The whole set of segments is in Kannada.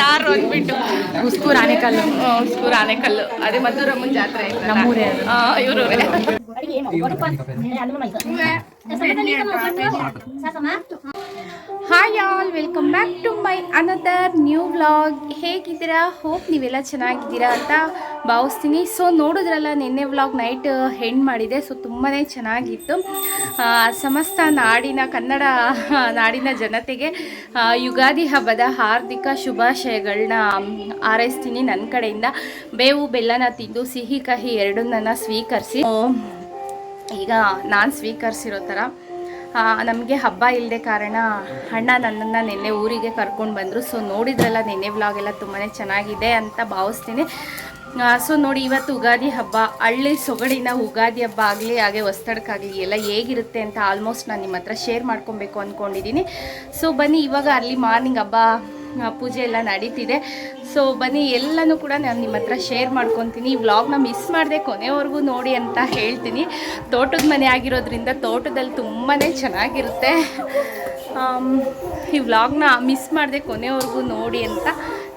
ಯಾರು ಅಂದ್ಬಿಟ್ಟು. ಉಸ್ಕೂರ್ ಆನೆಕಲ್ಲು. ಉಸ್ಕೂರ್ ಆನೆಕಲ್ಲು. ಅದೇ ಮದ್ದೂರಮ್ಮನ ಜಾತ್ರೆ ನಮ್ಮೂರೇ. ಇವರು. Hi all welcome back to my another new vlog ಹೇಗಿದ್ದೀರಾ? ಹೋಪ್ ನೀವೆಲ್ಲ ಚೆನ್ನಾಗಿದ್ದೀರಾ ಅಂತ ಭಾವಿಸ್ತೀನಿ. ಸೊ ನೋಡಿದ್ರಲ್ಲ, ನಿನ್ನೆ ವ್ಲಾಗ್ ನೈಟ್ ಹೆಂಡ್ ಮಾಡಿದೆ. ಸೊ ತುಂಬಾ ಚೆನ್ನಾಗಿತ್ತು. ಸಮಸ್ತ ನಾಡಿನ, ಕನ್ನಡ ನಾಡಿನ ಜನತೆಗೆ ಯುಗಾದಿ ಹಬ್ಬದ ಹಾರ್ದಿಕ ಶುಭಾಶಯಗಳನ್ನ ಹಾರೈಸ್ತೀನಿ ನನ್ನ ಕಡೆಯಿಂದ. ಬೇವು, ಬೆಲ್ಲನ ತಿಂದು, ಸಿಹಿ, ಕಹಿ ಎರಡನ್ನನ್ನು ಸ್ವೀಕರಿಸಿ. ಈಗ ನಾನು ಸ್ವೀಕರಿಸಿರೋ ಥರ ನಮಗೆ ಹಬ್ಬ ಇಲ್ಲದೆ ಕಾರಣ ಅಣ್ಣ ನನ್ನನ್ನು ನಿನ್ನೆ ಊರಿಗೆ ಕರ್ಕೊಂಡು ಬಂದರು. ಸೊ ನೋಡಿದ್ರಲ್ಲ, ನಿನ್ನೆ ವ್ಲಾಗ್ ಎಲ್ಲ ತುಂಬಾ ಚೆನ್ನಾಗಿದೆ ಅಂತ ಭಾವಿಸ್ತೀನಿ. ಸೊ ನೋಡಿ, ಇವತ್ತು ಉಗಾದಿ ಹಬ್ಬ, ಹಳ್ಳಿ ಸೊಗಡಿನ ಉಗಾದಿ ಹಬ್ಬ ಆಗಲಿ, ಹಾಗೆ ಹೊಸ್ತಡಕ್ಕಾಗಲಿ ಎಲ್ಲ ಹೇಗಿರುತ್ತೆ ಅಂತ ಆಲ್ಮೋಸ್ಟ್ ನಾನು ನಿಮ್ಮ ಹತ್ರ ಶೇರ್ ಮಾಡ್ಕೊಬೇಕು ಅಂದ್ಕೊಂಡಿದ್ದೀನಿ ಸೊ ಬನ್ನಿ, ಇವಾಗ ಅರ್ಲಿ ಮಾರ್ನಿಂಗ್ ಹಬ್ಬ ಪೂಜೆ ಎಲ್ಲ ನಡೀತಿದೆ. ಸೊ ಬನ್ನಿ, ಎಲ್ಲನೂ ಕೂಡ ನಾನು ನಿಮ್ಮ ಹತ್ರ ಶೇರ್ ಮಾಡ್ಕೊತೀನಿ. ಈ ವ್ಲಾಗ್ನ ಮಿಸ್ ಮಾಡಿದೆ ಕೊನೆವರೆಗೂ ನೋಡಿ ಅಂತ ಹೇಳ್ತೀನಿ. ತೋಟದ ಮನೆ ಆಗಿರೋದ್ರಿಂದ ತೋಟದಲ್ಲಿ ತುಂಬಾ ಚೆನ್ನಾಗಿರುತ್ತೆ. ಈ ವ್ಲಾಗ್ನ ಮಿಸ್ ಮಾಡಿದೆ ಕೊನೆವರೆಗೂ ನೋಡಿ ಅಂತ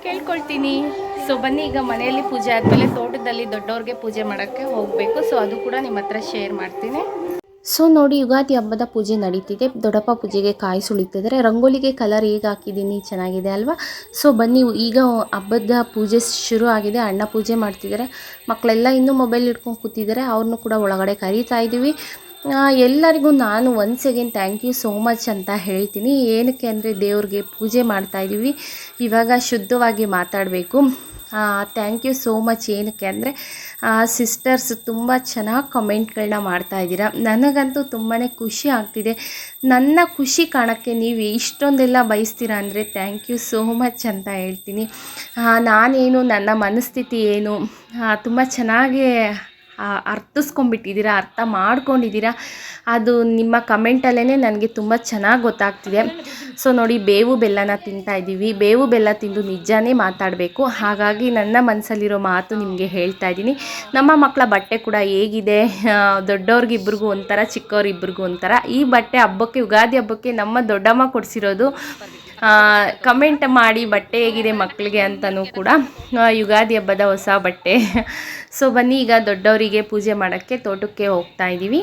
ಕೇಳ್ಕೊಳ್ತೀನಿ. ಸೊ ಬನ್ನಿ, ಈಗ ಮನೆಯಲ್ಲಿ ಪೂಜೆ ಆದಮೇಲೆ ತೋಟದಲ್ಲಿ ದೊಡ್ಡವ್ರಿಗೆ ಪೂಜೆ ಮಾಡೋಕ್ಕೆ ಹೋಗಬೇಕು. ಸೊ ಅದು ಕೂಡ ನಿಮ್ಮ ಹತ್ರ ಶೇರ್ ಮಾಡ್ತೀನಿ. ಸೊ ನೋಡಿ, ಯುಗಾದಿ ಹಬ್ಬದ ಪೂಜೆ ನಡೀತಿದೆ. ದೊಡ್ಡಪ್ಪ ಪೂಜೆಗೆ ಕಾಯಿ ಸುಳಿತಿದ್ದಾರೆ ರಂಗೋಲಿಗೆ ಕಲರ್ ಹೇಗೆ ಹಾಕಿದ್ದೀನಿ ಚೆನ್ನಾಗಿದೆ ಅಲ್ವಾ? ಸೊ ಬನ್ನಿ, ಈಗ ಹಬ್ಬದ ಪೂಜೆ ಶುರು ಆಗಿದೆ. ಅಣ್ಣ ಪೂಜೆ ಮಾಡ್ತಿದ್ದಾರೆ. ಮಕ್ಕಳೆಲ್ಲ ಇನ್ನೂ ಮೊಬೈಲ್ ಇಟ್ಕೊಂಡು ಕೂತಿದ್ದಾರೆ. ಅವ್ರನ್ನೂ ಕೂಡ ಒಳಗಡೆ ಕರೀತಾ ಇದ್ದೀವಿ ಎಲ್ಲರಿಗೂ ನಾನು once again thank you so much ಅಂತ ಹೇಳ್ತೀನಿ. ಏನಕ್ಕೆ ಅಂದರೆ ದೇವ್ರಿಗೆ ಪೂಜೆ ಮಾಡ್ತಾ ಇದ್ದೀವಿ ಇವಾಗ ಶುದ್ಧವಾಗಿ ಮಾತಾಡಬೇಕು. ಥ್ಯಾಂಕ್ ಯು ಸೋ ಮಚ್ ಏನಕ್ಕೆ ಅಂದರೆ ಸಿಸ್ಟರ್ಸ್ ತುಂಬ ಚೆನ್ನಾಗಿ ಕಮೆಂಟ್ಗಳನ್ನ ಮಾಡ್ತಾ ಇದ್ದೀರಾ. ನನಗಂತೂ ತುಂಬಾ ಖುಷಿ ಆಗ್ತಿದೆ. ನನ್ನ ಖುಷಿ ಕಾಣೋಕ್ಕೆ ನೀವು ಇಷ್ಟೊಂದೆಲ್ಲ ಬಯಸ್ತೀರಾ ಅಂದರೆ ಥ್ಯಾಂಕ್ ಯು ಸೋ ಮಚ್ ಅಂತ ಹೇಳ್ತೀನಿ. ನಾನೇನು, ನನ್ನ ಮನಸ್ಥಿತಿ ಏನು ತುಂಬ ಚೆನ್ನಾಗಿ ಅರ್ಥಿಸ್ಕೊಂಡ್ಬಿಟ್ಟಿದ್ದೀರಾ, ಅರ್ಥ ಮಾಡ್ಕೊಂಡಿದ್ದೀರಾ, ಅದು ನಿಮ್ಮ ಕಮೆಂಟಲ್ಲೇ ನನಗೆ ತುಂಬ ಚೆನ್ನಾಗಿ ಗೊತ್ತಾಗ್ತಿದೆ. ಸೊ ನೋಡಿ, ಬೇವು ಬೆಲ್ಲನ ತಿಂತಾ ಇದ್ದೀವಿ. ಬೇವು ಬೆಲ್ಲ ತಿಂದು ನಿಜಾನೇ ಮಾತಾಡಬೇಕು. ಹಾಗಾಗಿ ನನ್ನ ಮನಸ್ಸಲ್ಲಿರೋ ಮಾತು ನಿಮಗೆ ಹೇಳ್ತಾ ಇದ್ದೀನಿ. ನಮ್ಮ ಮಕ್ಕಳ ಬಟ್ಟೆ ಕೂಡ ಹೇಗಿದೆ. ದೊಡ್ಡವ್ರಿಗಿಬ್ರಿಗೂ ಒಂಥರ, ಚಿಕ್ಕವ್ರಿಬ್ರಿಗೂ ಒಂಥರ. ಈ ಬಟ್ಟೆ ಹಬ್ಬಕ್ಕೆ, ಯುಗಾದಿ ಹಬ್ಬಕ್ಕೆ ನಮ್ಮ ದೊಡ್ಡಮ್ಮ ಕೊಡಿಸಿರೋದು ಕಮೆಂಟ್ ಮಾಡಿ ಬಟ್ಟೆ ಹೇಗಿದೆ ಮಕ್ಕಳಿಗೆ ಅಂತಲೂ ಕೂಡ ಯುಗಾದಿ ಹಬ್ಬದ ಹೊಸ ಬಟ್ಟೆ. ಸೊ ಬನ್ನಿ, ಈಗ ದೊಡ್ಡವರಿಗೆ ಪೂಜೆ ಮಾಡೋಕ್ಕೆ ತೋಟಕ್ಕೆ ಹೋಗ್ತಾ ಇದ್ದೀವಿ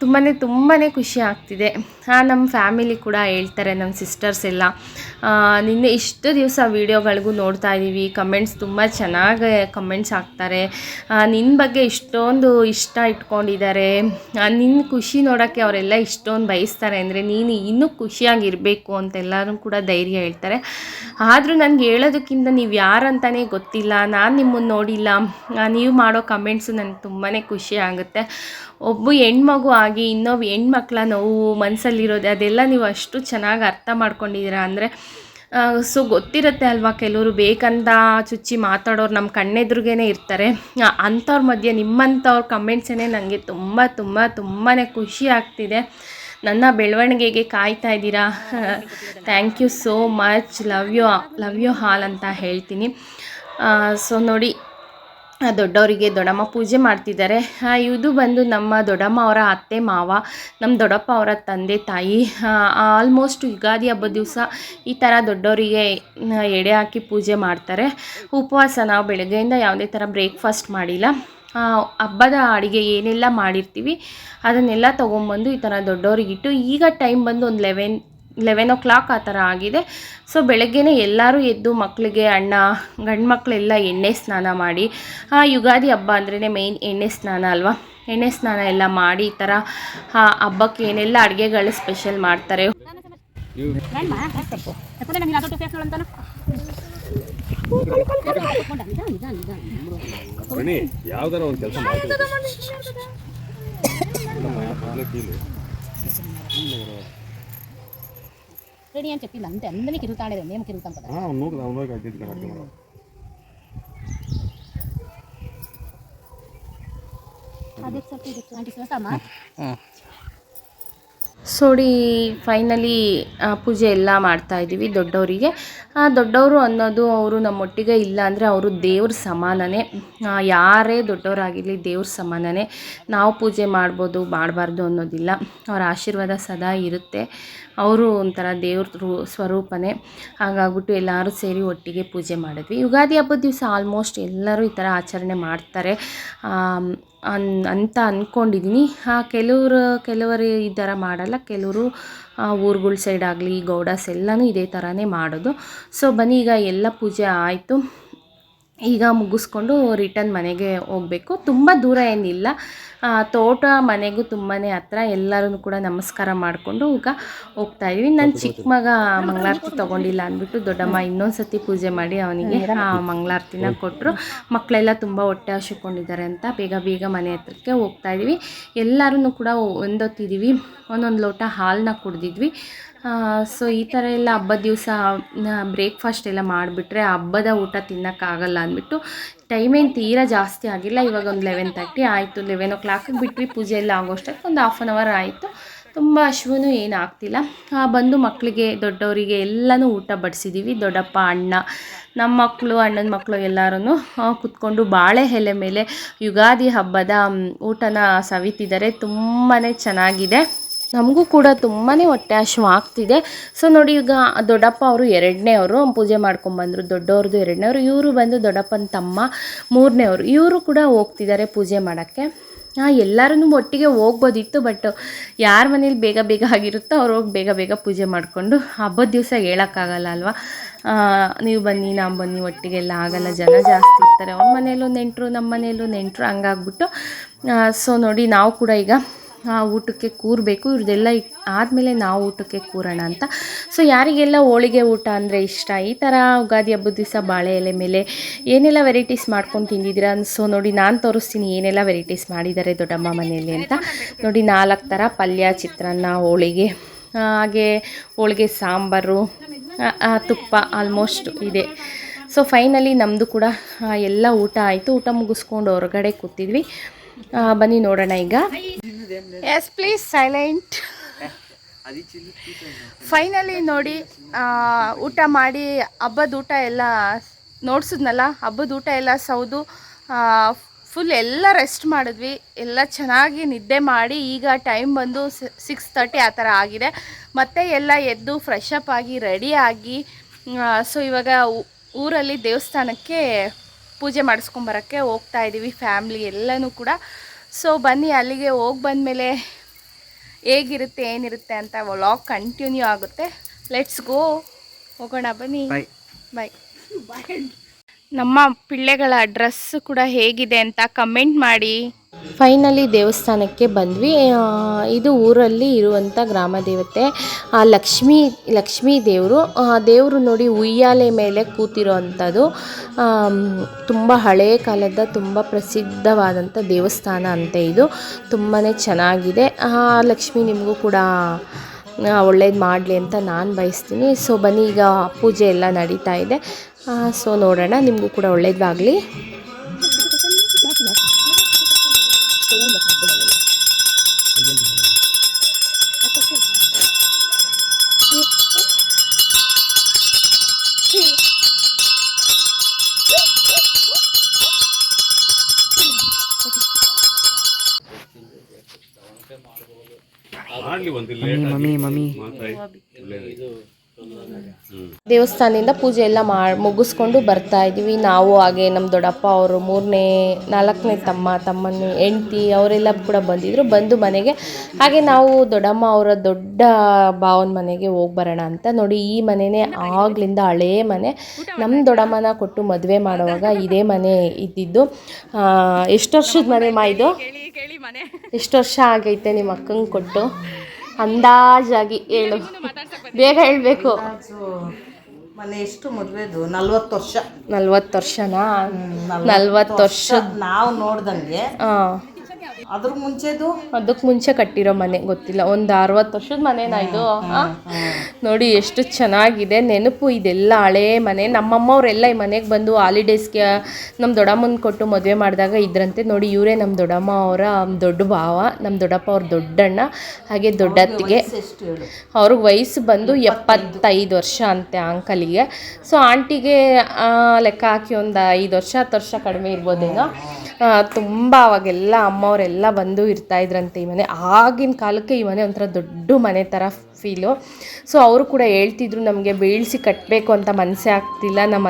ತುಂಬಾ ತುಂಬಾ ಖುಷಿ ಆಗ್ತಿದೆ. ನಮ್ಮ ಫ್ಯಾಮಿಲಿ ಕೂಡ ಹೇಳ್ತಾರೆ ನಮ್ಮ ಸಿಸ್ಟರ್ಸ್ ಎಲ್ಲ. ನಿನ್ನೆ ಇಷ್ಟು ದಿವಸ ವೀಡಿಯೋಗಳಿಗೂ ನೋಡ್ತಾ ಇದ್ದೀವಿ ಕಮೆಂಟ್ಸ್ ತುಂಬ ಚೆನ್ನಾಗಿ, ಕಮೆಂಟ್ಸ್ ಹಾಕ್ತಾರೆ. ನಿನ್ನ ಬಗ್ಗೆ ಇಷ್ಟೊಂದು ಇಷ್ಟ ಇಟ್ಕೊಂಡಿದ್ದಾರೆ. ನಿನ್ನ ಖುಷಿ ನೋಡೋಕ್ಕೆ ಅವರೆಲ್ಲ ಇಷ್ಟೊಂದು ಬಯಸ್ತಾರೆ ಅಂದರೆ ನೀನು ಇನ್ನೂ ಖುಷಿಯಾಗಿರಬೇಕು ಅಂತ ಎಲ್ಲರೂ ಕೂಡ ಧೈರ್ಯ ಹೇಳ್ತಾರೆ. ಆದರೂ ನನಗೆ ಹೇಳೋದಕ್ಕಿಂತ ನೀವು ಯಾರಂತಲೇ ಗೊತ್ತಿಲ್ಲ. ನಾನು ನಿಮ್ಮನ್ನು ನೋಡಿಲ್ಲ. ನೀವು ಮಾಡೋ ಕಮೆಂಟ್ಸು ನನಗೆ ತುಂಬಾ ಖುಷಿ ಆಗುತ್ತೆ. ಒಬ್ಬ ಹೆಣ್ಮಗು ಆಗಿ ಇನ್ನೊಬ್ಬ ಹೆಣ್ಮಕ್ಳ ನೋವು ಮನಸ್ಸಲ್ಲಿರೋದು ಅದೆಲ್ಲ ನೀವು ಅಷ್ಟು ಚೆನ್ನಾಗಿ ಅರ್ಥ ಮಾಡ್ಕೊಂಡಿದ್ದೀರಾ? ಅಂದರೆ ಸೊ ಗೊತ್ತಿರುತ್ತೆ ಅಲ್ವಾ ಕೆಲವರು ಬೇಕಂತ ಚುಚ್ಚಿ ಮಾತಾಡೋರು ನಮ್ಮ ಕಣ್ಣೆದುರಿಗೇ ಇರ್ತಾರೆ. ಅಂಥವ್ರ ಮಧ್ಯೆ ನಿಮ್ಮಂಥವ್ರ ಕಮೆಂಟ್ಸೇ ನನಗೆ ತುಂಬ ತುಂಬ ತುಂಬಾ ಖುಷಿ ಆಗ್ತಿದೆ. ನನ್ನ ಬೆಳವಣಿಗೆಗೆ ಕಾಯ್ತಾ ಇದ್ದೀರಾ? Thank you so much love you love you all ಅಂತ ಹೇಳ್ತೀನಿ. ಸೊ ನೋಡಿ ದೊಡ್ಡವರಿಗೆ ದೊಡ್ಡಮ್ಮ ಪೂಜೆ ಮಾಡ್ತಿದ್ದಾರೆ. ಇದು ಬಂದು ನಮ್ಮ ದೊಡ್ಡಮ್ಮ ಅವರ ಅತ್ತೆ, ಮಾವ, ನಮ್ಮ ದೊಡ್ಡಪ್ಪ ಅವರ ತಂದೆ, ತಾಯಿ ಆಲ್ಮೋಸ್ಟ್ ಯುಗಾದಿ ಹಬ್ಬದ ದಿವಸ ಈ ಥರ ದೊಡ್ಡವರಿಗೆ ಎಡೆ ಹಾಕಿ ಪೂಜೆ ಮಾಡ್ತಾರೆ. ಉಪವಾಸ ನಾವು ಬೆಳಗ್ಗೆಯಿಂದ ಯಾವುದೇ ಥರ ಬ್ರೇಕ್ಫಾಸ್ಟ್ ಮಾಡಿಲ್ಲ. ಹಬ್ಬದ ಅಡುಗೆ ಏನೆಲ್ಲ ಮಾಡಿರ್ತೀವಿ, ಅದನ್ನೆಲ್ಲ ತೊಗೊಂಬಂದು ಈ ಥರ ದೊಡ್ಡವರಿಗಿಟ್ಟು ಈಗ ಟೈಮ್ ಬಂದು ಒಂದು ಲೆವೆನ್ ಲೆವೆನ್ ಓ ಕ್ಲಾಕ್ ಆ ಥರ ಆಗಿದೆ. ಸೊ ಬೆಳಗ್ಗೆನೇ ಎಲ್ಲರೂ ಎದ್ದು ಮಕ್ಕಳಿಗೆ ಅಣ್ಣ ಗಂಡು ಮಕ್ಕಳೆಲ್ಲ ಎಣ್ಣೆ ಸ್ನಾನ ಮಾಡಿ ಆ, ಯುಗಾದಿ ಹಬ್ಬ ಅಂದ್ರೇ ಮೇಯ್ನ್ ಎಣ್ಣೆ ಸ್ನಾನ ಅಲ್ವಾ? ಎಣ್ಣೆ ಸ್ನಾನ ಎಲ್ಲ ಮಾಡಿ ಈ ಥರ ಆ, ಹಬ್ಬಕ್ಕೆ ಏನೆಲ್ಲ ಅಡುಗೆಗಳು ಸ್ಪೆಷಲ್ ಮಾಡ್ತಾರೆ? ಯಾವ್ದಾರ ಒಂದು ಕೆಲಸ ಮಾಡ್ತೀವಿ. రెడీ అని చెప్పింది అంతే అందరినీ తిరుగుతాడేది మేము తిరుగుతాం కదా. అది చెప్పి అంటే చూస్తామా? ಸೋಡಿ ಫೈನಲಿ ಪೂಜೆ ಎಲ್ಲ ಮಾಡ್ತಾ ಇದ್ದೀವಿ ದೊಡ್ಡವರಿಗೆ. ದೊಡ್ಡವರು ಅನ್ನೋದು ಅವರು ನಮ್ಮೊಟ್ಟಿಗೆ ಇಲ್ಲ ಅಂದರೆ ಅವರು ದೇವ್ರ ಸಮಾನನೇ. ಯಾರೇ ದೊಡ್ಡವರಾಗಿರಲಿ ದೇವ್ರ ಸಮಾನನೇ. ನಾವು ಪೂಜೆ ಮಾಡ್ಬೋದು, ಮಾಡಬಾರ್ದು ಅನ್ನೋದಿಲ್ಲ. ಅವರ ಆಶೀರ್ವಾದ ಸದಾ ಇರುತ್ತೆ. ಅವರು ಒಂಥರ ದೇವ್ರ ಸ್ವರೂಪನೇ. ಹಾಗಾಗ್ಬಿಟ್ಟು ಎಲ್ಲರೂ ಸೇರಿ ಒಟ್ಟಿಗೆ ಪೂಜೆ ಮಾಡಿದ್ವಿ. ಯುಗಾದಿ ಹಬ್ಬದ ದಿವಸ ಆಲ್ಮೋಸ್ಟ್ ಎಲ್ಲರೂ ಈ ಥರ ಆಚರಣೆ ಮಾಡ್ತಾರೆ. ಅನ್ ಅಂತ ಅಂದ್ಕೊಂಡಿದ್ದೀನಿ ಕೆಲವರು ಕೆಲವರು ಈ ಥರ ಮಾಡಲ್ಲ. ಕೆಲವರು ಊರುಗಳ ಸೈಡ್ ಆಗಲಿ, ಗೌಡಾಸ್ ಎಲ್ಲನೂ ಇದೇ ಥರನೇ ಮಾಡೋದು. ಸೊ ಬನ್ನಿ, ಈಗ ಎಲ್ಲ ಪೂಜೆ ಆಯಿತು. ಈಗ ಮುಗಿಸ್ಕೊಂಡು ರಿಟರ್ನ್ ಮನೆಗೆ ಹೋಗಬೇಕು. ತುಂಬ ದೂರ ಏನಿಲ್ಲ. ತೋಟ ಮನೆಗೂ ತುಂಬಾ ಹತ್ರ ಎಲ್ಲರೂ ಕೂಡ ನಮಸ್ಕಾರ ಮಾಡಿಕೊಂಡು ಈಗ ಹೋಗ್ತಾ ಇದ್ವಿ. ನನ್ನ ಚಿಕ್ಕ ಮಗ ಮಂಗಳಾರತಿ ತೊಗೊಂಡಿಲ್ಲ ಅಂದ್ಬಿಟ್ಟು ದೊಡ್ಡಮ್ಮ ಇನ್ನೊಂದು ಸತಿ ಪೂಜೆ ಮಾಡಿ ಅವನಿಗೆ ಆ ಮಂಗಳಾರತಿನ ಕೊಟ್ಟರು ಮಕ್ಕಳೆಲ್ಲ ತುಂಬ ಹೊಟ್ಟೆ ಹಸಿಕೊಂಡಿದ್ದಾರೆ ಅಂತ ಬೇಗ ಬೇಗ ಮನೆ ಹತ್ರಕ್ಕೆ ಹೋಗ್ತಾ ಇದ್ವಿ. ಎಲ್ಲರೂ ಕೂಡ ಒಂದೊತ್ತಿದ್ದೀವಿ ಒಂದೊಂದು ಲೋಟ ಹಾಲನ್ನ ಕುಡ್ದಿದ್ವಿ. ಸೊ ಈ ಥರ ಎಲ್ಲ ಹಬ್ಬದ ದಿವಸ ಬ್ರೇಕ್ಫಾಸ್ಟ್ ಎಲ್ಲ ಮಾಡಿಬಿಟ್ರೆ ಹಬ್ಬದ ಊಟ ತಿನ್ನೋಕ್ಕಾಗಲ್ಲ ಅಂದ್ಬಿಟ್ಟು ಟೈಮೇನು ತೀರಾ ಜಾಸ್ತಿ ಆಗಿಲ್ಲ. ಇವಾಗ ಒಂದು ಲೆವೆನ್ ತರ್ಟಿ ಆಯಿತು. ಲೆವೆನ್ ಓ ಕ್ಲಾಕಿಗೆ ಬಿಟ್ವಿ. ಪೂಜೆ ಎಲ್ಲ ಆಗೋಷ್ಟಕ್ಕೆ ಒಂದು ಹಾಫ್ ಆನ್ ಅವರ್ ಆಯಿತು. ತುಂಬ ಹಶುವೂ ಏನು ಆಗ್ತಿಲ್ಲ. ಬಂದು ಮಕ್ಕಳಿಗೆ ದೊಡ್ಡವರಿಗೆ ಎಲ್ಲನೂ ಊಟ ಬಡಿಸಿದ್ದೀವಿ ದೊಡ್ಡಪ್ಪ, ಅಣ್ಣ ನಮ್ಮ ಮಕ್ಕಳು ಅಣ್ಣನ ಮಕ್ಕಳು ಎಲ್ಲರೂ ಕುತ್ಕೊಂಡು ಬಾಳೆ ಎಲೆ ಮೇಲೆ ಯುಗಾದಿ ಹಬ್ಬದ, ಊಟನ ಸವಿತಿದ್ದಾರೆ. ತುಂಬಾ ಚೆನ್ನಾಗಿದೆ. ನಮಗೂ ಕೂಡ ತುಂಬಾ ಹೊಟ್ಟೆ ಹಶ್ವ ಆಗ್ತಿದೆ. ಸೊ ನೋಡಿ ಈಗ ದೊಡ್ಡಪ್ಪ ಅವರು ಎರಡನೇ ಅವರು ಪೂಜೆ ಮಾಡ್ಕೊಂಬಂದರು ದೊಡ್ಡವ್ರದ್ದು ಎರಡನೇ ಅವರು, ಇವರು ಬಂದು ದೊಡ್ಡಪ್ಪನ ತಮ್ಮ ಮೂರನೇ ಅವರು. ಇವರು ಕೂಡ ಹೋಗ್ತಿದ್ದಾರೆ ಪೂಜೆ ಮಾಡೋಕ್ಕೆ. ಎಲ್ಲರೂ ಒಟ್ಟಿಗೆ ಹೋಗ್ಬೋದಿತ್ತು, ಬಟ್ ಯಾರ ಮನೇಲಿ ಬೇಗ ಬೇಗ ಆಗಿರುತ್ತೋ ಅವ್ರು ಹೋಗಿ ಬೇಗ ಬೇಗ ಪೂಜೆ ಮಾಡಿಕೊಂಡು ಹಬ್ಬದ ದಿವಸ ಹೇಳೋಕ್ಕಾಗಲ್ಲ ಅಲ್ವಾ? ನೀವು ಬನ್ನಿ, ನಾವು ಬನ್ನಿ ಒಟ್ಟಿಗೆ ಎಲ್ಲ ಆಗಲ್ಲ. ಜನ ಜಾಸ್ತಿ ಇರ್ತಾರೆ. ಅವ್ರ ಮನೇಲೂ ನೆಂಟರು ನಮ್ಮ ಮನೆಯಲ್ಲೂ ನೆಂಟರು, ಹಂಗಾಗ್ಬಿಟ್ಟು. ಸೊ ನೋಡಿ ನಾವು ಕೂಡ ಈಗ ಆ, ಊಟಕ್ಕೆ ಕೂರಬೇಕು. ಇವ್ರದ್ದೆಲ್ಲ ಆದಮೇಲೆ ನಾವು ಊಟಕ್ಕೆ ಕೂರೋಣ ಅಂತ. ಸೊ ಯಾರಿಗೆಲ್ಲ ಹೋಳಿಗೆ ಊಟ ಅಂದರೆ ಇಷ್ಟ? ಈ ಥರ ಯುಗಾದಿ ಹಬ್ಬದ ದಿವಸ ಬಾಳೆ ಎಲೆ ಮೇಲೆ ಏನೆಲ್ಲ ವೆರೈಟೀಸ್ ಮಾಡ್ಕೊಂಡು ತಿಂದಿದ್ದೀರಾ? ಸೊ ನೋಡಿ ನಾನು ತೋರಿಸ್ತೀನಿ ಏನೆಲ್ಲ ವೆರೈಟೀಸ್ ಮಾಡಿದ್ದಾರೆ ದೊಡ್ಡಮ್ಮ ಮನೆಯಲ್ಲಿ ಅಂತ. ನೋಡಿ ನಾಲ್ಕು ಥರ ಪಲ್ಯ ಚಿತ್ರಾನ್ನ ಹೋಳಿಗೆ ಹಾಗೆ ಹೋಳಿಗೆ ಸಾಂಬಾರು ತುಪ್ಪ ಆಲ್ಮೋಸ್ಟ್ ಇದೆ. ಸೊ ಫೈನಲಿ ನಮ್ಮದು ಕೂಡ ಎಲ್ಲ ಊಟ ಆಯಿತು. ಊಟ ಮುಗಿಸ್ಕೊಂಡು ಹೊರಗಡೆ ಕೂತಿದ್ವಿ. ಬನ್ನಿ ನೋಡೋಣ ಈಗ. ಎಸ್ ಪ್ಲೀಸ್ ಸೈಲೆಂಟ್ ಫೈನಲಿ ನೋಡಿ ಊಟ ಮಾಡಿ ಹಬ್ಬದ ಊಟ ಎಲ್ಲ ನೋಡ್ಸಿದ್ನಲ್ಲ, ಹಬ್ಬದ ಊಟ ಎಲ್ಲ ಸೌದು ಫುಲ್ ಎಲ್ಲ ರೆಸ್ಟ್ ಮಾಡಿದ್ವಿ. ಎಲ್ಲ ಚೆನ್ನಾಗಿ ನಿದ್ದೆ ಮಾಡಿ ಈಗ ಟೈಮ್ ಬಂದು ಸಿಕ್ಸ್ ತರ್ಟಿ ಆ ಥರ ಆಗಿದೆ. ಮತ್ತೆ ಎಲ್ಲ ಎದ್ದು ಫ್ರೆಶ್ ಅಪ್ ಆಗಿ ರೆಡಿ ಆಗಿ ಸೊ ಇವಾಗ ಊರಲ್ಲಿ ದೇವಸ್ಥಾನಕ್ಕೆ ಪೂಜೆ ಮಾಡಿಸ್ಕೊಂಬರೋಕ್ಕೆ ಹೋಗ್ತಾ ಇದ್ದೀವಿ ಫ್ಯಾಮ್ಲಿ ಎಲ್ಲನೂ ಕೂಡ. ಸೊ ಬನ್ನಿ ಅಲ್ಲಿಗೆ ಹೋಗಿ ಬಂದಮೇಲೆ ಹೇಗಿರುತ್ತೆ ಏನಿರುತ್ತೆ ಅಂತ ವ್ಲಾಗ್ ಕಂಟಿನ್ಯೂ ಆಗುತ್ತೆ. ಲೆಟ್ಸ್ ಗೋ ಹೋಗೋಣ ಬನ್ನಿ. ಬಾಯ್ ನಮ್ಮ ಪಿಳ್ಳೆಗಳ ಡ್ರೆಸ್ ಕೂಡ ಹೇಗಿದೆ ಅಂತ ಕಮೆಂಟ್ ಮಾಡಿ. ಫೈನಲಿ ದೇವಸ್ಥಾನಕ್ಕೆ ಬಂದ್ವಿ. ಇದು ಊರಲ್ಲಿ ಇರುವಂಥ ಗ್ರಾಮ ದೇವತೆ ಆ, ಲಕ್ಷ್ಮೀ ಲಕ್ಷ್ಮೀ ದೇವರು. ಆ ದೇವರು ನೋಡಿ ಉಯ್ಯಾಲೆ ಮೇಲೆ ಕೂತಿರೋ ಅಂಥದ್ದು. ತುಂಬ ಹಳೆಯ ಕಾಲದ ತುಂಬ ಪ್ರಸಿದ್ಧವಾದಂಥ ದೇವಸ್ಥಾನ ಅಂತೆ ಇದು. ತುಂಬಾ ಚೆನ್ನಾಗಿದೆ. ಆ, ಲಕ್ಷ್ಮಿ ನಿಮಗೂ ಕೂಡ ಒಳ್ಳೇದು ಮಾಡಲಿ ಅಂತ ನಾನು ಬಯಸ್ತೀನಿ. ಸೊ ಬನ್ನಿ ಈಗ ಪೂಜೆ ಎಲ್ಲ ನಡೀತಾ ಇದೆ. ಸೊ ನೋಡೋಣ ನಿಮಗೂ ಕೂಡ ಒಳ್ಳೇದಾಗಲಿ. ಮಾಡ್ಲಿ ಒಂದು ಮಮ್ಮಿ ಮಮ್ಮಿ. ದೇವಸ್ಥಾನದಿಂದ ಪೂಜೆ ಎಲ್ಲ ಮಾಡಿ ಮುಗಿಸ್ಕೊಂಡು ಬರ್ತಾ ಇದ್ದೀವಿ ನಾವು ಹಾಗೆ ನಮ್ಮ ದೊಡ್ಡಪ್ಪ ಅವರು ಮೂರನೇ, ನಾಲ್ಕನೇ ತಮ್ಮ ತಮ್ಮನ ಹೆಂಡ್ತಿ ಅವರೆಲ್ಲ ಕೂಡ ಬಂದಿದ್ರು. ಬಂದು ಮನೆಗೆ ಹಾಗೆ ನಾವು ದೊಡ್ಡಮ್ಮ ಅವರ ದೊಡ್ಡ ಭಾವನ ಮನೆಗೆ ಹೋಗಿ ಬರೋಣ ಅಂತ ನೋಡಿ ಈ ಮನೆನೇ ಆಗ್ಲಿಂದ ಹಳೇ ಮನೆ. ನಮ್ಮ ದೊಡ್ಡಮ್ಮನ ಕೊಟ್ಟು ಮದುವೆ ಮಾಡುವಾಗ ಇದೇ ಮನೆ ಇದ್ದಿದ್ದು. ಎಷ್ಟು ವರ್ಷದ ಮನೆ ಮಾ ಇದು? ಎಷ್ಟು ವರ್ಷ ಆಗೈತೆ ನಿಮ್ಮ ಅಕ್ಕಂಗೆ ಕೊಟ್ಟು? ಅಂದಾಜಾಗಿ ಹೇಳು. ಬೇಗ ಹೇಳಬೇಕು. ಮನೆ ಎಷ್ಟು ಮದುವೆದು? ನಲ್ವತ್ತು ವರ್ಷ. ನಲ್ವತ್ತು ವರ್ಷನಾ? ನಲ್ವತ್ತು ವರ್ಷ ನಾವು ನೋಡ್ದಂಗೆ. ಹಾಂ. ಅದ್ರ ಮುಂಚೆದು? ಅದಕ್ಕೆ ಮುಂಚೆ ಕಟ್ಟಿರೋ ಮನೆ ಗೊತ್ತಿಲ್ಲ. ಒಂದು ಅರವತ್ತು ವರ್ಷದ ಮನೆನಾ ಇದು? ನೋಡಿ ಎಷ್ಟು ಚೆನ್ನಾಗಿದೆ. ನೆನಪು ಇದೆಲ್ಲ ಹಳೇ ಮನೆ. ನಮ್ಮಮ್ಮವರೆಲ್ಲ ಈ ಮನೆಗೆ ಬಂದು ಹಾಲಿಡೇಸ್ಗೆ ನಮ್ಮ ದೊಡ್ಡಮ್ಮನ ಕೊಟ್ಟು ಮದುವೆ ಮಾಡಿದಾಗ ಇದ್ರಂತೆ. ನೋಡಿ ಇವರೇ ನಮ್ಮ ದೊಡ್ಡಮ್ಮ ಅವರ ದೊಡ್ಡ ಭಾವ ನಮ್ಮ ದೊಡ್ಡಪ್ಪ ಅವ್ರ ದೊಡ್ಡಣ್ಣ ಹಾಗೆ ದೊಡ್ಡತ್ತಿಗೆ ಅವ್ರಿಗೆ ವಯಸ್ಸು ಬಂದು ಎಪ್ಪತ್ತೈದು ವರ್ಷ ಅಂತೆ ಅಂಕಲಿಗೆ. ಸೊ ಆಂಟಿಗೆ ಲೆಕ್ಕ ಹಾಕಿ ಒಂದು ಐದು ವರ್ಷ ಹತ್ತು ವರ್ಷ ಕಡಿಮೆ ಇರ್ಬೋದೇನೋ? ತುಂಬ ಅವಾಗೆಲ್ಲ ಅಮ್ಮವರೆಲ್ಲ ಬಂದು ಇರ್ತಾ ಇದ್ರಂತೆ ಈ ಮನೆ. ಆಗಿನ ಕಾಲಕ್ಕೆ ಈ ಮನೆ ಒಂಥರ ದೊಡ್ಡ ಮನೆ ಥರ ಫೀಲು ಸೊ ಅವರು ಕೂಡ ಹೇಳ್ತಿದ್ರು, ನಮಗೆ ಬೀಳಿಸಿ ಕಟ್ಟಬೇಕು ಅಂತ ಮನಸ್ಸೇ ಆಗ್ತಿಲ್ಲ. ನಮ್ಮ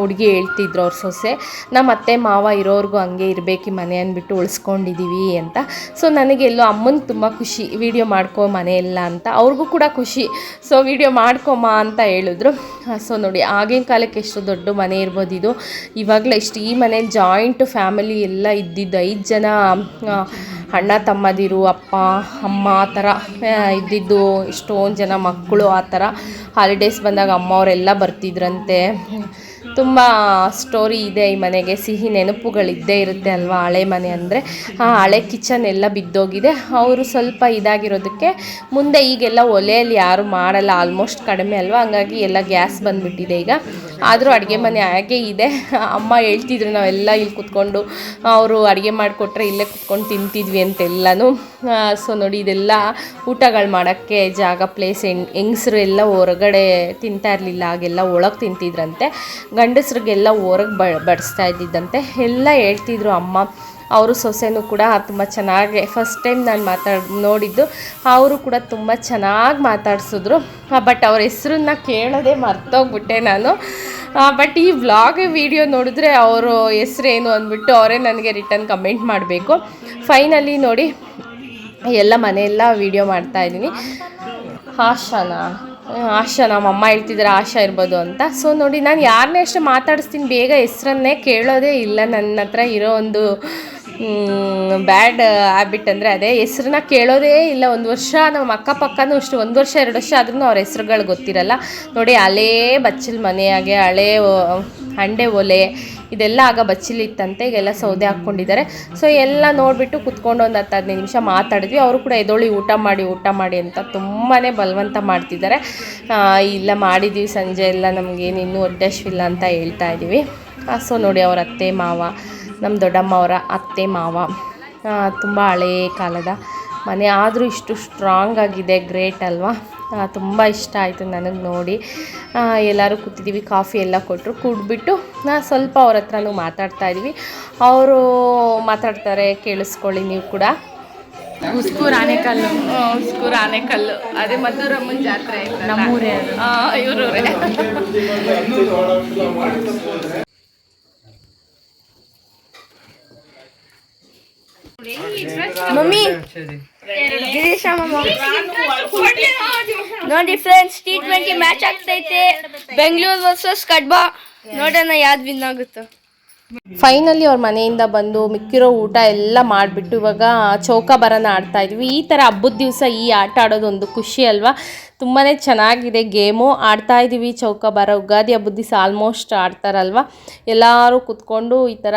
ಹುಡುಗಿ ಹೇಳ್ತಿದ್ರು ಅವ್ರ ಸೊಸೆ. ನಮ್ಮ ಅತ್ತೆ, ಮಾವ ಇರೋರಿಗೂ ಹಂಗೆ ಇರಬೇಕು ಮನೆ ಅಂದ್ಬಿಟ್ಟು ಉಳಿಸ್ಕೊಂಡಿದ್ದೀವಿ ಅಂತ. ಸೊ ನನಗೆ ಎಲ್ಲೋ ಅಮ್ಮನ ತುಂಬ ಖುಷಿ, ವಿಡಿಯೋ ಮಾಡ್ಕೊ ಮನೆ ಎಲ್ಲ ಅಂತ. ಅವ್ರಿಗೂ ಕೂಡ ಖುಷಿ. ಸೊ ವಿಡಿಯೋ ಮಾಡ್ಕೊಮ್ಮ ಅಂತ ಹೇಳಿದ್ರು. ಸೊ ನೋಡಿ, ಆಗಿನ ಕಾಲಕ್ಕೆ ಎಷ್ಟು ದೊಡ್ಡ ಮನೆ ಇರ್ಬೋದು ಇದು. ಇವಾಗಲೇ ಇಷ್ಟು ಈ ಮನೆ ಜಾಯಿಂಟ್ ಫ್ಯಾಮಿಲಿ ಎಲ್ಲ ಇದ್ದಿದ್ದು ಐದು ಜನ ಅಣ್ಣ ತಮ್ಮದಿರು, ಅಪ್ಪ, ಅಮ್ಮ ಆ ಥರ ಇದ್ದಿದ್ದು ಇದ್ದಿದ್ದು ಎಷ್ಟೊಂದು ಜನ ಮಕ್ಕಳು ಆ ಥರ ಹಾಲಿಡೇಸ್ ಬಂದಾಗ ಅಮ್ಮವರೆಲ್ಲ ಬರ್ತಿದ್ರಂತೆ. ತುಂಬ ಸ್ಟೋರಿ ಇದೆ ಈ ಮನೆಗೆ. ಸಿಹಿ ನೆನಪುಗಳಿದ್ದೇ ಇರುತ್ತೆ ಅಲ್ವಾ ಹಳೆ ಮನೆ ಅಂದರೆ? ಆ ಹಳೆ ಕಿಚನ್ ಎಲ್ಲ ಬಿದ್ದೋಗಿದೆ. ಅವರು ಸ್ವಲ್ಪ ಇದಾಗಿರೋದಕ್ಕೆ ಮುಂದೆ ಈಗೆಲ್ಲ ಒಲೆಯಲ್ಲಿ ಯಾರು ಮಾಡಲ್ಲ. ಆಲ್ಮೋಸ್ಟ್ ಕಡಿಮೆ ಅಲ್ವಾ? ಹಂಗಾಗಿ ಎಲ್ಲ ಗ್ಯಾಸ್ ಬಂದುಬಿಟ್ಟಿದೆ ಈಗ. ಆದರೂ ಅಡುಗೆ ಮನೆ ಹಾಗೆ ಇದೆ. ಅಮ್ಮ ಹೇಳ್ತಿದ್ರು, ನಾವೆಲ್ಲ ಇಲ್ಲಿ ಕುತ್ಕೊಂಡು ಅವರು ಅಡುಗೆ ಮಾಡಿಕೊಟ್ರೆ ಇಲ್ಲೇ ಕುತ್ಕೊಂಡು ತಿಂತಿದ್ವಿ ಅಂತೆಲ್ಲನೂ. ಸೊ ನೋಡಿ, ಇದೆಲ್ಲ ಊಟಗಳು ಮಾಡೋಕ್ಕೆ ಜಾಗ ಪ್ಲೇಸ್ ಹೆಂಗ್, ಹೆಂಗಸರು ಎಲ್ಲ ಹೊರಗಡೆ ತಿಂತಾ ಇರಲಿಲ್ಲ, ಹಾಗೆಲ್ಲ ಒಳಗೆ ತಿಂತಿದ್ರಂತೆ. ಗಂಡಸ್ರಿಗೆಲ್ಲ ಹೊರಗೆ ಬಡಿಸ್ತಾ ಇದ್ದಿದ್ದಂತೆ. ಎಲ್ಲ ಹೇಳ್ತಿದ್ರು ಅಮ್ಮ. ಅವರು ಸೊಸೆನೂ ಕೂಡ ತುಂಬ ಚೆನ್ನಾಗಿ ಫಸ್ಟ್ ಟೈಮ್ ನಾನು ಮಾತಾಡ್, ನೋಡಿದ್ದು, ಅವರು ಕೂಡ ತುಂಬ ಚೆನ್ನಾಗಿ ಮಾತಾಡಿಸಿದ್ರು. ಬಟ್ ಅವ್ರ ಹೆಸ್ರನ್ನ ಕೇಳೋದೇ ಮರ್ತೋಗ್ಬಿಟ್ಟೆ ನಾನು. ಬಟ್ ಈ ವ್ಲಾಗ್ ವಿಡಿಯೋ ನೋಡಿದ್ರೆ ಅವರು ಹೆಸ್ರೇನು ಅಂದ್ಬಿಟ್ಟು ಅವರೇ ನನಗೆ ರಿಟರ್ನ್ ಕಮೆಂಟ್ ಮಾಡಬೇಕು. ಫೈನಲಿ ನೋಡಿ, ಎಲ್ಲ ಮನೆಯೆಲ್ಲ ವೀಡಿಯೋ ಮಾಡ್ತಾ ಇದ್ದೀನಿ. ಆಶಾನಾ? ಆಶಾ ನಮ್ಮ ಅಮ್ಮ ಹೇಳ್ತಿದ್ದಾರೆ ಆಶಾ ಇರ್ಬೋದು ಅಂತ. ಸೊ ನೋಡಿ, ನಾನು ಯಾರನ್ನೇ ಅಷ್ಟೇ ಮಾತಾಡಿಸ್ತೀನಿ, ಬೇಗ ಹೆಸ್ರನ್ನೇ ಕೇಳೋದೇ ಇಲ್ಲ. ನನ್ನ ಹತ್ರ ಇರೋ ಒಂದು ಬ್ಯಾಡ್ ಹ್ಯಾಬಿಟ್ ಅಂದರೆ ಅದೇ ಹೆಸ್ರನ್ನ ಕೇಳೋದೇ ಇಲ್ಲ. ಒಂದು ವರ್ಷ ನಮ್ಮ ಅಕ್ಕಪಕ್ಕನೂ ಅಷ್ಟು, ಒಂದು ವರ್ಷ, ಎರಡು ವರ್ಷ ಆದ್ರೂ ಅವ್ರ ಹೆಸ್ರುಗಳು ಗೊತ್ತಿರಲ್ಲ. ನೋಡಿ ಹಳೇ ಬಚ್ಚಲ್ ಮನೆಯಾಗೆ ಹಳೇ ಹಂಡೆ ಒಲೆ, ಇದೆಲ್ಲ ಆಗ ಬಚ್ಚಲಿತ್ತಂತೆ ಈಗೆಲ್ಲ ಸೌದೆ ಹಾಕ್ಕೊಂಡಿದ್ದಾರೆ. ಸೊ ಎಲ್ಲ ನೋಡಿಬಿಟ್ಟು ಕುತ್ಕೊಂಡು ಒಂದು ಹತ್ತು ಹದಿನೈದು ನಿಮಿಷ ಮಾತಾಡಿದ್ವಿ. ಅವರು ಕೂಡ ಎದೊಳಿ ಊಟ ಮಾಡಿ ಊಟ ಮಾಡಿ ಅಂತ ತುಂಬಾ ಬಲವಂತ ಮಾಡ್ತಿದ್ದಾರೆ. ಇಲ್ಲ ಮಾಡಿದ್ದೀವಿ ಸಂಜೆ ಎಲ್ಲ ನಮಗೇನು ಇನ್ನೂ ಒಡ್ಡಶ್ವಿಲ್ಲ ಅಂತ ಹೇಳ್ತಾ ಇದ್ದೀವಿ ಸೊ ನೋಡಿ, ಅವ್ರ ಅತ್ತೆ, ಮಾವ ನಮ್ಮ ದೊಡ್ಡಮ್ಮ ಅವರ ಅತ್ತೆ ಮಾವ ತುಂಬ ಹಳೇ ಕಾಲದ ಮನೆ. ಆದರೂ ಇಷ್ಟು ಸ್ಟ್ರಾಂಗ್ ಆಗಿದೆ ಗ್ರೇಟ್ ಅಲ್ವಾ? ತುಂಬ ಇಷ್ಟ ಆಯಿತು ನನಗೆ ನೋಡಿ. ಎಲ್ಲರೂ ಕೂತಿದ್ದೀವಿ ಕಾಫಿ ಎಲ್ಲ ಕೊಟ್ಟರು ಕುಡ್ಬಿಟ್ಟು ನಾ ಸ್ವಲ್ಪ ಅವ್ರ ಹತ್ರನೂ ಮಾತಾಡ್ತಾ ಇದ್ದೀವಿ ಅವರು ಮಾತಾಡ್ತಾರೆ ಕೇಳಿಸ್ಕೊಳ್ಳಿ ನೀವು ಕೂಡ. ಉಸ್ಕೂರ್ ಆನೆಕಲ್ಲು ಉಸ್ಕೂರ್ ಆನೆಕಲ್ಲು ಅದೇ ಮದ್ದೂರಮ್ಮನ ಜಾತ್ರೆ ನಮ್ಮೂರೇ ಇವರೂರೇ. ನೋಡಿ ಫ್ರೆಂಡ್ಸ್ ಟಿ ಟ್ವೆಂಟಿ ಮ್ಯಾಚ್ ಆಗ್ತೈತೆ. ಬೆಂಗಳೂರು ವರ್ಸಸ್ ಕಡ್ಬಾ. ನೋಡೋಣ ಯಾವ್ದು ವಿನ್ ಆಗುತ್ತೋ. ಫೈನಲಿ ಅವ್ರ ಮನೆಯಿಂದ ಬಂದು ಮಿಕ್ಕಿರೋ ಊಟ ಎಲ್ಲ ಮಾಡಿಬಿಟ್ಟು ಇವಾಗ ಚೌಕಾಬಾರನ ಆಡ್ತಾ ಇದ್ವಿ. ಈ ಥರ ಹಬ್ಬದ ದಿವಸ ಈ ಆಟ ಆಡೋದು ಒಂದು ಖುಷಿ ಅಲ್ವಾ? ತುಂಬಾ ಚೆನ್ನಾಗಿದೆ ಗೇಮು. ಆಡ್ತಾ ಇದ್ದೀವಿ ಬರ. ಉಗಾದಿ ಹಬ್ಬದ ದಿವಸ ಆಲ್ಮೋಸ್ಟ್ ಆಡ್ತಾರಲ್ವ? ಎಲ್ಲರೂ ಕುತ್ಕೊಂಡು ಈ ಥರ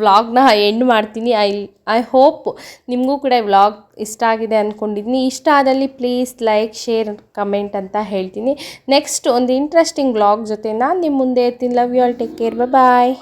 ವ್ಲಾಗ್ನ ಎಂಡ್ ಮಾಡ್ತೀನಿ. ಐ ಐ ಹೋಪ್ ನಿಮಗೂ ಕೂಡ ವ್ಲಾಗ್ ಇಷ್ಟ ಆಗಿದೆ ಅಂದ್ಕೊಂಡಿದ್ದೀನಿ ಇಷ್ಟ ಆದಲ್ಲಿ ಪ್ಲೀಸ್ ಲೈಕ್ ಶೇರ್ ಕಮೆಂಟ್ ಅಂತ ಹೇಳ್ತೀನಿ. ನೆಕ್ಸ್ಟ್ ಒಂದು ಇಂಟ್ರೆಸ್ಟಿಂಗ್ ವ್ಲಾಗ್ ಜೊತೆ ನಾನು ನಿಮ್ಮ ಮುಂದೆ ಇರ್ತೀನಿ. Love you all take care bye